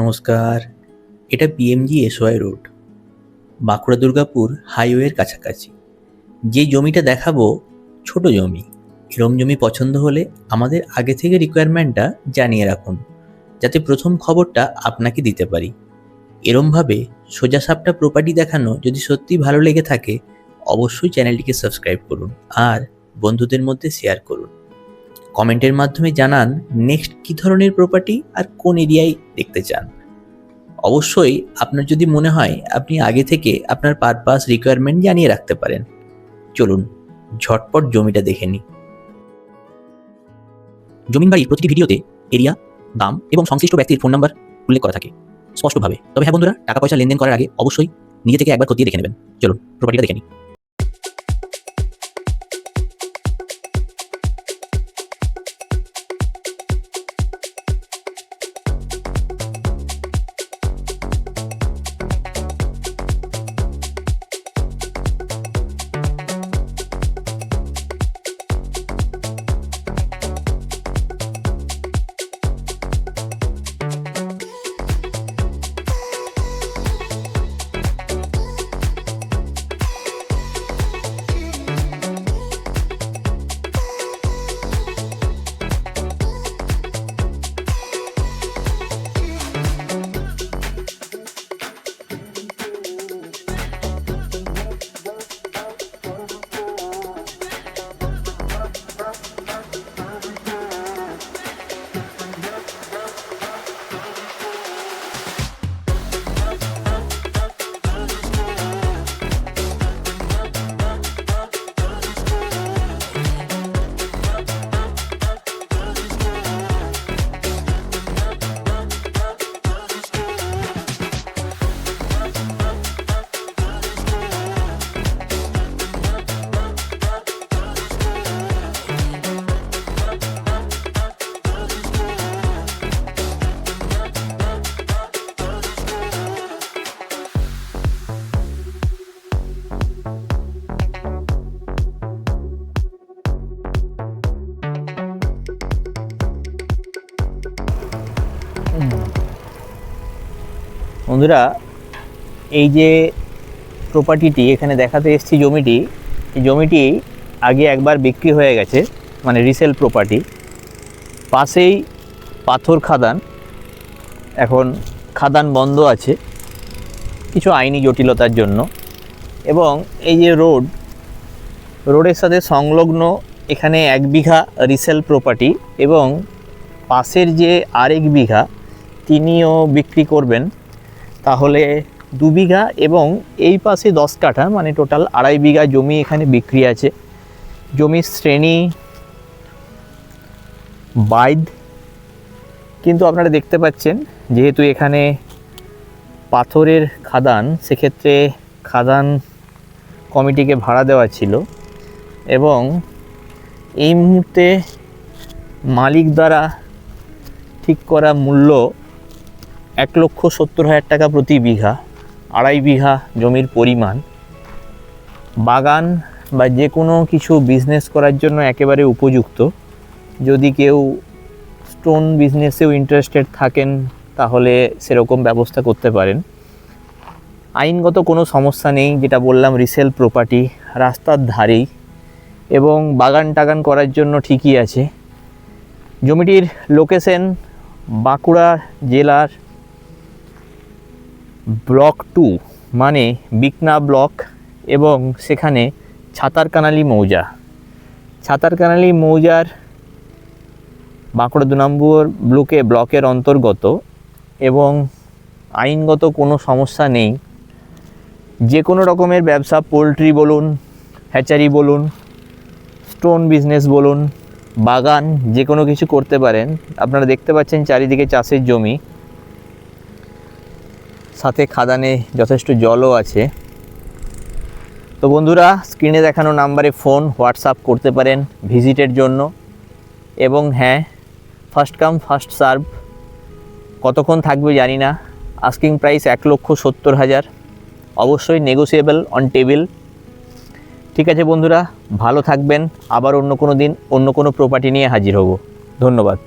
নমস্কার, এটা PMG SY road Bankura Durgapur হাইওয়ের কাছাকাছি। যে জমিটা দেখাবো, ছোট জমি। এরম জমি পছন্দ হলে আমাদের আগে থেকে রিকোয়ারমেন্টটা জানিয়ে রাখুন, যাতে প্রথম খবরটা আপনাকে দিতে পারি। এরমভাবে সোজা সাপটা প্রপার্টি দেখানো যদি সত্যি ভালো লেগে থাকে, অবশ্যই চ্যানেলটিকে সাবস্ক্রাইব করুন আর বন্ধুদের মধ্যে শেয়ার করুন। কমেন্টের মাধ্যমে জানান নেক্সট কী ধরনের প্রপার্টি আর কোন এরিয়ায় দেখতে চান। অবশ্যই আপনার যদি মনে হয় আপনি আগে থেকে আপনার পারপাস রিকোয়ারমেন্ট জানিয়ে রাখতে পারেন। চলুন ঝটপট জমিটা দেখে নিই। জমিন বাড়ির প্রতিটি ভিডিওতে এরিয়া দাম এবং সংশ্লিষ্ট ব্যক্তির ফোন নাম্বার উল্লেখ করা থাকে। স্পষ্টভাবে। তবে হ্যাঁ বন্ধুরা, টাকা পয়সা লেনদেন করার আগে অবশ্যই নিজে থেকে একবার খতিয়ে দেখে নেবেন। চলুন প্রপার্টিটা দেখে নিই। বন্ধুরা, এই যে প্রপার্টিটি এখানে দেখাতে এসেছি জমিটি, এই জমিটি আগে একবার বিক্রি হয়ে গেছে মানে রিসেল প্রপার্টি পাশেই পাথর খাদান, এখন খাদান বন্ধ আছে, কিছু আইনি জটিলতার জন্য। এবং এই যে রোড, রোডের সাথে সংলগ্ন এখানে এক বিঘা রিসেল প্রপার্টি এবং পাশের যে আরেক বিঘা তিনিও বিক্রি করবেন, তাহলে দু বিঘা এবং এই পাশে দশ কাঠা মানে টোটাল আড়াই বিঘা জমি এখানে বিক্রি আছে। জমির শ্রেণি বাইদ কিন্তু আপনারা দেখতে পাচ্ছেন, যেহেতু এখানে পাথরের খাদান, সেক্ষেত্রে খাদান কমিটিকে ভাড়া দেওয়া ছিল এবং এই মুহূর্তে মালিক দ্বারা ঠিক করা মূল্য এক লক্ষ সত্তর হাজার টাকা প্রতি বিঘা, আড়াই বিঘা জমির পরিমাণ। বাগান বা যে কোনো কিছু বিজনেস করার জন্য একেবারে উপযুক্ত। যদি কেউ স্টোন বিজনেসেও ইন্টারেস্টেড থাকেন, তাহলে সেরকম ব্যবস্থা করতে পারেন। আইনগত কোনো সমস্যা নেই, যেটা বললাম রিসেল প্রপার্টি রাস্তার ধারেই এবং বাগান টাগান করার জন্য ঠিকই আছে। জমিটির লোকেশন বাঁকুড়া জেলার ব্লক টু মানে বিকনা ব্লক এবং সেখানে ছাতারকানালি মৌজা। ছাতারকানালি মৌজার বাঁকুড়া দু নম্বর ব্লকে ব্লকের অন্তর্গত এবং আইনগত কোনো সমস্যা নেই। যে কোনো রকমের ব্যবসা, পোলট্রি বলুন, হ্যাচারি বলুন, স্টোন বিজনেস বলুন, বাগান যে কোনো কিছু করতে পারেন। আপনারা দেখতে পাচ্ছেন চারিদিকে চাষের জমি। সাথে খাদানে যথেষ্ট জলও আছে। তো বন্ধুরা, স্ক্রিনে দেখানো নাম্বারে ফোন, হোয়াটসঅ্যাপ করতে পারেন ভিজিটের জন্য। এবং হ্যাঁ ফার্স্ট কাম, ফার্স্ট সার্ভ। কতক্ষণ থাকবে জানি না। আস্কিং প্রাইস এক লক্ষ সত্তর হাজার। অবশ্যই নেগোসিয়েবল অন টেবিল ঠিক আছে বন্ধুরা, ভালো থাকবেন। আবার অন্য কোনো দিন, অন্য কোনো প্রপার্টি নিয়ে হাজির হব। ধন্যবাদ।